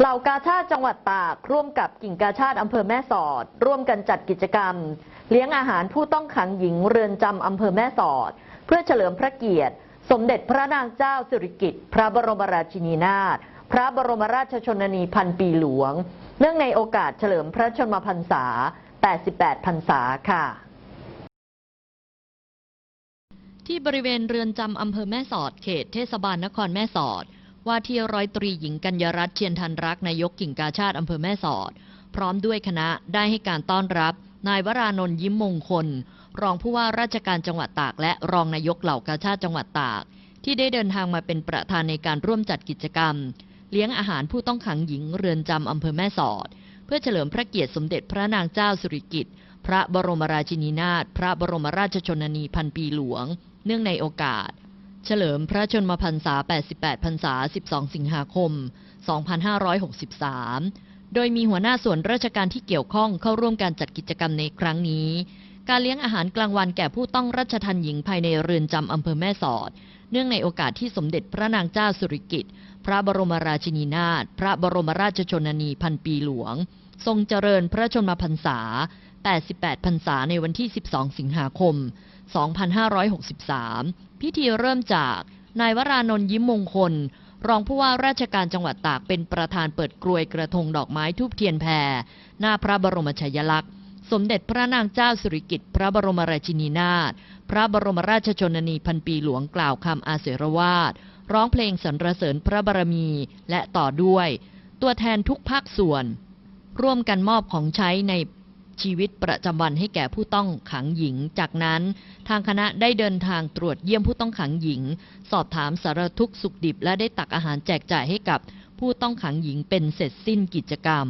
เหล่ากาชาติจังหวัดตาก ร่วมกับกิ่งกาชาติอำเภอแม่สอด ร่วมกันจัดกิจกรรม เลี้ยงอาหารผู้ต้องขังหญิงเรือนจำอำเภอแม่สอด เพื่อเฉลิมพระเกียรติ สมเด็จพระนางเจ้าสิริกิติ์พระบรมราชินีนาถพระบรมราชชนนีพันปีหลวง เนื่องในโอกาสเฉลิมพระชนมพรรษา 88 พรรษาค่ะที่บริเวณเรือนจำอำเภอแม่สอด เขตเทศบาลนครแม่สอด ว่าที่ร้อยตรีหญิงกัญญรัตน์เชียนทันรักนายกกิ่งกาชาติอำเภอแม่สอด พร้อมด้วยคณะได้ให้การต้อนรับ นายวรานนท์ยิ้มมงคล รองผู้ว่าราชการจังหวัดตาก และรองนายกเหล่ากาชาติจังหวัดตาก ที่ได้เดินทางมาเป็นประธานในการร่วมจัดกิจกรรม เลี้ยงอาหารผู้ต้องขังหญิงเรือนจำอำเภอแม่สอด เพื่อเฉลิมพระเกียรติสมเด็จพระนางเจ้าสิริกิติ์พระบรมราชินีนาถพระบรมราชชนนีพันปีหลวง เนื่องในโอกาส เฉลิมพระชนมพรรษา 88 พรรษา 12 สิงหาคม 2563 โดยมีหัวหน้าส่วนราชการที่เกี่ยวข้องเข้าร่วมการจัดกิจกรรมในครั้งนี้ การเลี้ยงอาหารกลางวันแก่ผู้ต้องรัชทันหญิงภายในเรือนจำอำเภอแม่สอด เนื่องในโอกาสที่สมเด็จพระนางเจ้าสุริกิติ์ พระบรมราชินีนาถ พระบรมราชชนนีพันปีหลวง ทรงเจริญพระชนมพรรษา 88พรรษาในวันที่ 12 สิงหาคม 2563 พิธีเริ่มจากนายวรานนท์ยิ้มมงคล รองผู้ว่าราชการจังหวัดตากเป็นประธานเปิดกรวยกระทงดอกไม้ทูบเทียนแพรหน้าพระบรมฉายลักษณ์ สมเด็จพระนางเจ้าสิริกิติ์พระบรมราชินีนาถพระบรมราชชนนีพันปีหลวงกล่าวคำอาเสรวาทร้องเพลงสรรเสริญพระบารมีและต่อด้วย ตัวแทนทุกภาคส่วน ร่วมกันมอบของใช้ใน ชีวิตประจำวันให้แก่ผู้ต้องขังหญิง จากนั้น ทางคณะได้เดินทางตรวจเยี่ยมผู้ต้องขังหญิง สอบถามสารทุกข์สุขดิบ และได้ตักอาหารแจกจ่ายให้กับผู้ต้องขังหญิงเป็นเสร็จสิ้นกิจกรรม